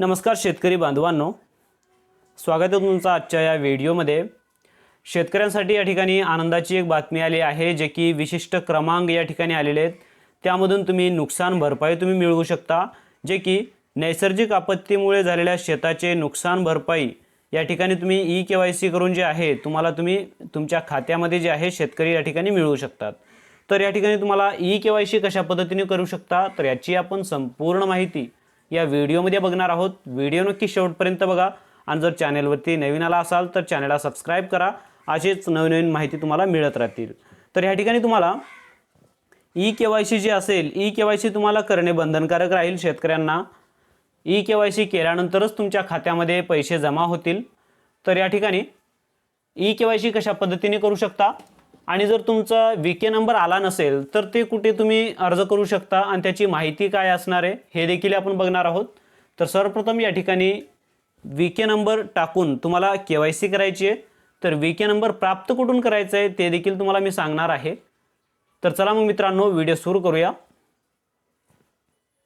नमस्कार शेतकरी बांधवांनो. स्वागत आहे तुमचं आजच्या या व्हिडिओमध्ये. शेतकऱ्यांसाठी या ठिकाणी आनंदाची एक बातमी आली आहे जे की विशिष्ट क्रमांक या ठिकाणी आलेले आहेत. त्यामधून तुम्ही नुकसान भरपाई तुम्ही मिळवू शकता जे की नैसर्गिक आपत्तीमुळे झालेल्या शेताचे नुकसान भरपाई. या ठिकाणी तुम्ही ई के वाय सी करून जे आहे तुम्हाला तुम्ही तुमच्या खात्यामध्ये जे आहे शेतकरी या ठिकाणी मिळवू शकतात. तर या ठिकाणी तुम्हाला ई के वाय सी कशा पद्धतीने करू शकता तर याची आपण संपूर्ण माहिती या व्हिडिओमध्ये बघणार आहोत. व्हिडिओ नक्की शेवटपर्यंत बघा. आणि जर चॅनेलवरती नवीन आला असाल तर चॅनेलला सबस्क्राईब करा. अशीच नवीन नवीन माहिती तुम्हाला मिळत राहतील. तर या ठिकाणी तुम्हाला ई के वाय सी जी असेल ई के वाय सी तुम्हाला करणे बंधनकारक राहील शेतकऱ्यांना. ई के वाय सी केल्यानंतरच तुमच्या खात्यामध्ये पैसे जमा होतील. तर या ठिकाणी ई के वाय सी कशा पद्धतीने करू शकता? आणि जर तुमचा वी के नंबर आला नसेल तर ते कुठे तुम्ही अर्ज करू शकता आणि त्याची माहिती काय असणार आहे हे देखील आपण बघणार आहोत. तर सर्वप्रथम या ठिकाणी वी के नंबर टाकून तुम्हाला के वाय सी करायची आहे. तर वी के नंबर प्राप्त कुठून करायचं आहे ते देखील तुम्हाला मी सांगणार आहे. तर चला मग मित्रांनो व्हिडिओ सुरू करूया.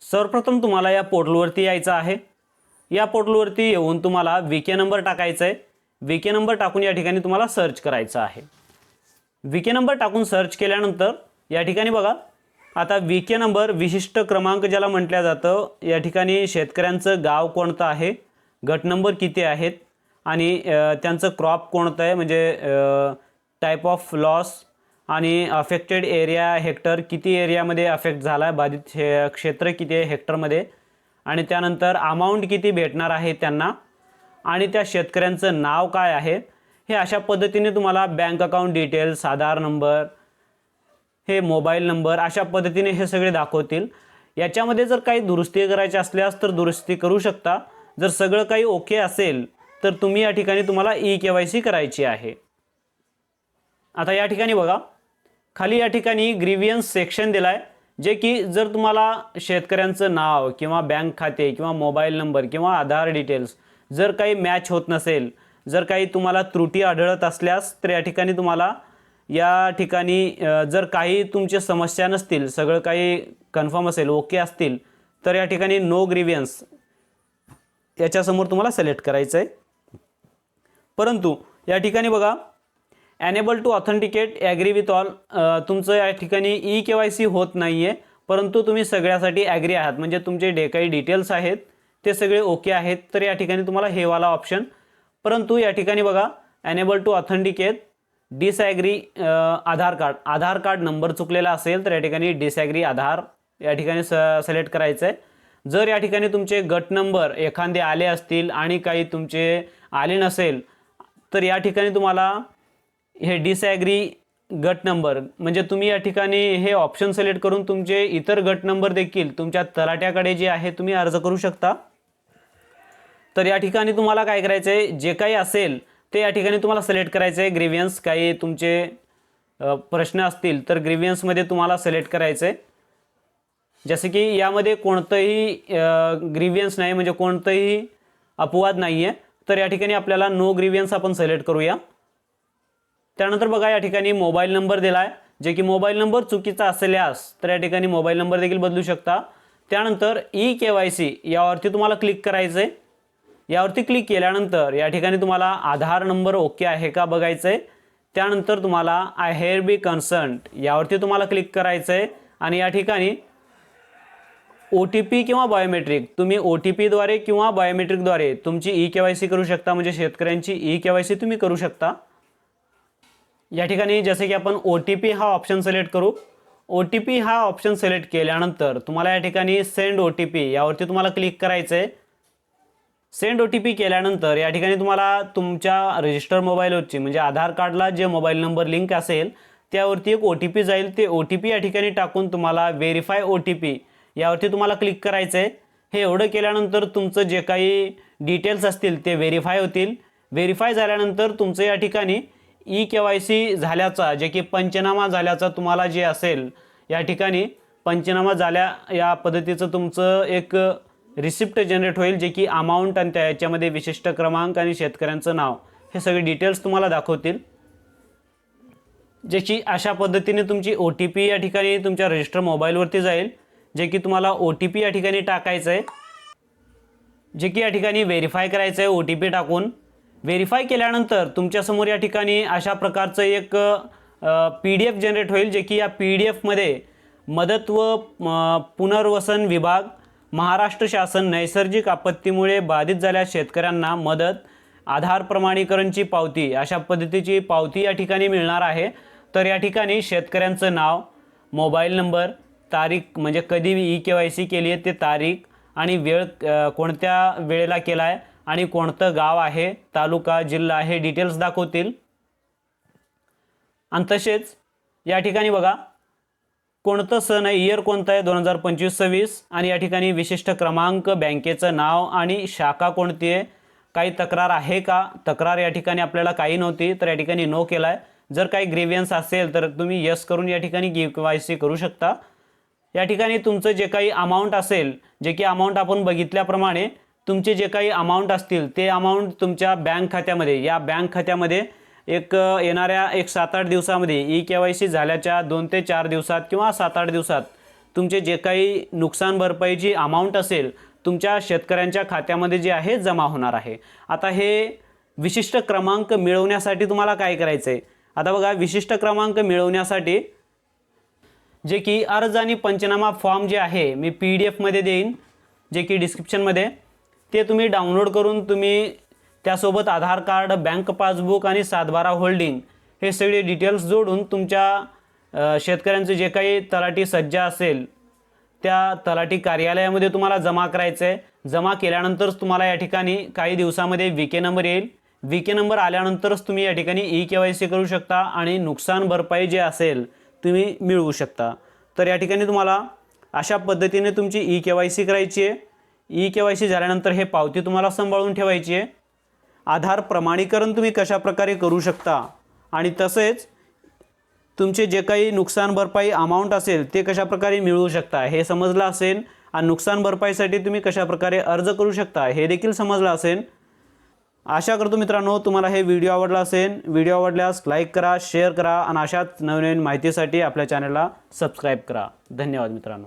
सर्वप्रथम तुम्हाला या पोर्टलवरती यायचं आहे. या पोर्टलवरती येऊन तुम्हाला वी के नंबर टाकायचा आहे. वी के नंबर टाकून या ठिकाणी तुम्हाला सर्च करायचं आहे. वी के नंबर टाकून सर्च केल्यानंतर या ठिकाणी बघा. आता वी के नंबर विशिष्ट क्रमांक ज्याला म्हटलं जातं या ठिकाणी शेतकऱ्यांचं गाव कोणतं आहे गट नंबर किती आहेत आणि त्यांचं क्रॉप कोणतं आहे म्हणजे टाईप ऑफ लॉस आणि अफेक्टेड एरिया हेक्टर किती एरियामध्ये अफेक्ट झाला आहे बाधित हे क्षेत्र किती आहे हेक्टरमध्ये आणि त्यानंतर अमाऊंट किती भेटणार आहे त्यांना आणि त्या शेतकऱ्यांचं नाव काय आहे हे अशा पद्धतीने तुम्हाला bank account details Aadhaar number हे मोबाईल नंबर अशा पद्धतीने हे सगळे दाखवतील. याच्यामध्ये जर काही दुरुस्ती करायची असल्यास तर दुरुस्ती करू शकता. जर सगळं काही ओके असेल तर तुम्ही या ठिकाणी तुम्हाला ई के वाय सी करायची आहे. आता या ठिकाणी बघा. खाली या ठिकाणी ग्रीवियन्स सेक्शन दिला आहे जे की जर तुम्हाला शेतकऱ्यांचं नाव किंवा बँक खाते किंवा मोबाईल नंबर किंवा आधार डिटेल्स जर काही मॅच होत नसेल जर काही तुम्हाला त्रुटी आढळत असल्यास तर या ठिकाणी तुम्हाला या ठिकाणी जर काही तुमच्या समस्या नसतील सगळं काही कन्फर्म असेल ओके असतील तर या ठिकाणी नो ग्रीवियन्स याच्यासमोर तुम्हाला सिलेक्ट करायचं आहे परंतु या ठिकाणी बघा enable to authenticate agree with all तुमचं या ठिकाणी ई के वाय सी होत नाही आहे परंतु तुम्ही सगळ्यासाठी ॲग्री आहात. म्हणजे तुमचे जे काही डिटेल्स आहेत ते सगळे ओके आहेत. तर या ठिकाणी तुम्हाला हे वाला ऑप्शन परंतु या ठिकाणी बघा enable to authenticate disagree Aadhaar card Aadhaar card number चुकलेला असेल तर या ठिकाणी डिसॲग्री आधार या ठिकाणी स सिलेक्ट करायचं आहे जर या ठिकाणी तुमचे गट नंबर एखादे आले असतील आणि काही तुमचे आले नसेल तर या ठिकाणी तुम्हाला हे डिसॲग्री गट नंबर म्हणजे तुम्ही या ठिकाणी हे ऑप्शन सिलेक्ट करून तुमचे इतर गट नंबर देखील तुमच्या तलाट्याकडे जे आहे तुम्ही अर्ज करू शकता. तर या ठिकाणी तुम्हाला काय करायचं आहे जे काही असेल ते या ठिकाणी तुम्हाला सिलेक्ट करायचं आहे ग्रीवियन्स काही तुमचे प्रश्न असतील तर ग्रीवियन्समध्ये तुम्हाला सिलेक्ट करायचं आहे जसे की यामध्ये कोणतंही ग्रीवियन्स नाही म्हणजे कोणतंही अपवाद नाही आहे तर या ठिकाणी आपल्याला नो ग्रीवियन्स आपण सिलेक्ट करूया. त्यानंतर बघा या ठिकाणी मोबाईल नंबर दिला आहे जे की मोबाईल नंबर चुकीचा असल्यास तर या ठिकाणी मोबाईल नंबर देखील बदलू शकता. त्यानंतर ई के वाय सी यावरती तुम्हाला क्लिक करायचं आहे यावरती क्लिक केल्यानंतर या ठिकाणी तुम्हाला आधार नंबर ओके आहे का बघायचं आहे त्यानंतर तुम्हाला आय हेअर बी कन्सर्ट यावरती तुम्हाला क्लिक करायचं आहे आणि या ठिकाणी ओ टी पी किंवा बायोमेट्रिक तुम्ही ओ टी पीद्वारे किंवा बायोमेट्रिकद्वारे तुमची ई के वाय सी करू शकता म्हणजे शेतकऱ्यांची ई के वाय सी तुम्ही करू शकता. या ठिकाणी जसे की आपण ओ टी पी हा ऑप्शन सिलेक्ट करू. ओ टी पी हा ऑप्शन सिलेक्ट केल्यानंतर तुम्हाला या ठिकाणी सेंड ओ टी पी यावरती तुम्हाला क्लिक करायचं आहे सेंड ओ टी पी केल्यानंतर या ठिकाणी तुम्हाला तुमच्या रजिस्टर मोबाईलवरची म्हणजे आधार कार्डला जे मोबाईल नंबर लिंक असेल त्यावरती एक ओ टी पी जाईल. ते ओ टी पी या ठिकाणी टाकून तुम्हाला व्हेरीफाय ओ टी पी यावरती तुम्हाला क्लिक करायचं आहे हे एवढं केल्यानंतर तुमचं जे काही डिटेल्स असतील ते व्हेरीफाय होतील. व्हेरीफाय झाल्यानंतर तुमचं या ठिकाणी ई के वाय सी झाल्याचा जे की पंचनामा झाल्याचा तुम्हाला जे असेल या ठिकाणी पंचनामा झाल्या या पद्धतीचं तुमचं एक रिसिप्ट जनरेट होईल जे की अमाऊंट आणि त्या याच्यामध्ये विशिष्ट क्रमांक आणि शेतकऱ्यांचं नाव. हे सगळे डिटेल्स तुम्हाला दाखवतील. ज्याची अशा पद्धतीने तुमची ओ टी पी या ठिकाणी तुमच्या रजिस्टर मोबाईलवरती जाईल. जे की तुम्हाला ओ टी पी या ठिकाणी टाकायचं आहे जे की या ठिकाणी व्हेरीफाय करायचं आहे ओ टी पी टाकून. व्हेरीफाय केल्यानंतर तुमच्यासमोर या ठिकाणी अशा प्रकारचं एक पी डी एफ जनरेट होईल जे की या पी डी एफमध्ये मदत व पुनर्वसन विभाग महाराष्ट्र शासन नैसर्गिक आपत्तीमुळे बाधित झालेल्या शेतकऱ्यांना मदत आधार प्रमाणीकरणची पावती अशा पद्धतीची पावती या ठिकाणी मिळणार आहे. तर या ठिकाणी शेतकऱ्यांचं नाव मोबाईल नंबर तारीख म्हणजे कधी ई के वाय सी केली आहे ते तारीख आणि वेळ कोणत्या वेळेला केला आहे आणि कोणतं गाव आहे तालुका जिल्हा हे डिटेल्स दाखवतील. आणि तसेच या ठिकाणी बघा कोणतं सण आहे? इयर कोणतं आहे? दोन हजार पंचवीस सव्वीस. आणि या ठिकाणी विशिष्ट क्रमांक बँकेचं नाव आणि शाखा कोणती आहे? काही तक्रार आहे का? तक्रार या ठिकाणी आपल्याला काही नव्हती तर या ठिकाणी नो केला आहे जर काही ग्रेव्हियन्स असेल तर तुम्ही यस करून या ठिकाणी गी वाय सी करू शकता. या ठिकाणी तुमचं जे काही अमाऊंट असेल जे की अमाऊंट आपण बघितल्याप्रमाणे तुमचे जे काही अमाऊंट असतील ते अमाऊंट तुमच्या बँक खात्यामध्ये या बँक खात्यामध्ये एक येणाऱ्या एक सात आठ दिवसामध्ये ई के वाय सी झाल्याच्या दोन ते चार दिवसात किंवा सात आठ दिवसात तुमचे जे काही नुकसान भरपाईची अमाऊंट असेल तुमच्या शेतकऱ्यांच्या खात्यामध्ये जे आहे जमा होणार आहे. आता हे विशिष्ट क्रमांक मिळवण्यासाठी तुम्हाला काय करायचं आहे आता बघा विशिष्ट क्रमांक मिळवण्यासाठी जे की अर्ज आणि पंचनामा फॉर्म जे आहे मी पी डी एफमध्ये देईन जे की डिस्क्रिप्शनमध्ये ते तुम्ही डाउनलोड करून तुम्ही त्यासोबत आधार कार्ड बँक पासबुक आणि सातबारा होल्डिंग हे सगळे डिटेल्स जोडून तुमच्या शेतकऱ्यांचं जे काही तलाठी सज्जा असेल त्या तलाठी कार्यालयामध्ये तुम्हाला जमा करायचं आहे जमा केल्यानंतरच तुम्हाला या ठिकाणी काही दिवसामध्ये वी के नंबर येईल. वी के नंबर आल्यानंतरच तुम्ही या ठिकाणी ई के वाय सी करू शकता आणि नुकसान भरपाई जे असेल तुम्ही मिळवू शकता. तर या ठिकाणी तुम्हाला अशा पद्धतीने तुमची ई के वाय सी करायची आहे. ई के वाय सी झाल्यानंतर हे पावती तुम्हाला सांभाळून ठेवायची आहे. आधार प्रमाणीकरण तुम्ही कशाप्रकारे करू शकता? आणि तसेच तुमचे जे काही नुकसान भरपाई अमाऊंट असेल ते कशाप्रकारे मिळवू शकता? हे समजलं असेल आणि नुकसान भरपाईसाठी तुम्ही कशाप्रकारे अर्ज करू शकता? हे देखील समजलं असेल. आशा करतो मित्रांनो तुम्हाला हे व्हिडिओ आवडला असेल. व्हिडिओ आवडल्यास लाईक करा शेअर करा आणि अशाच नवीन नवीन माहितीसाठी आपल्या चॅनलला सबस्क्राईब करा. धन्यवाद मित्रांनो.